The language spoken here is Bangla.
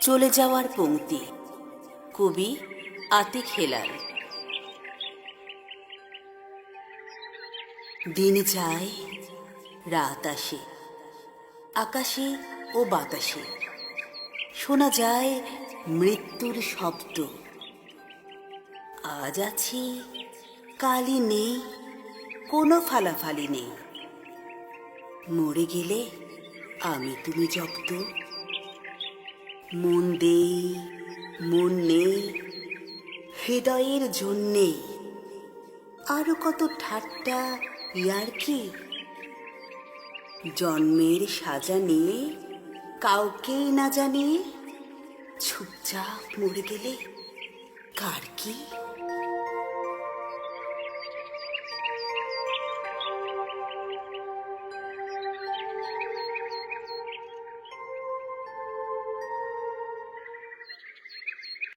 চলে যাওয়ার পংক্তি কবি আতিক হেলাল। দিন যায়, রাত আসে, আকাশে ও বাতাসে। শোনা যায় মৃত্যুর শব্দ। আজ আছি, কালই নেই, কোনো ফালাফালি নেই। মরে গেলে আমি তুমি জব্দ। মন দেই, মন নেই, হৃদয়ের জন্যে। আরও কত ঠাট্টা, ইয়ার কি? জন্মের সাজা নিয়ে কাউকেই না জানিয়ে চুপচাপ মরে গেলে কার কি?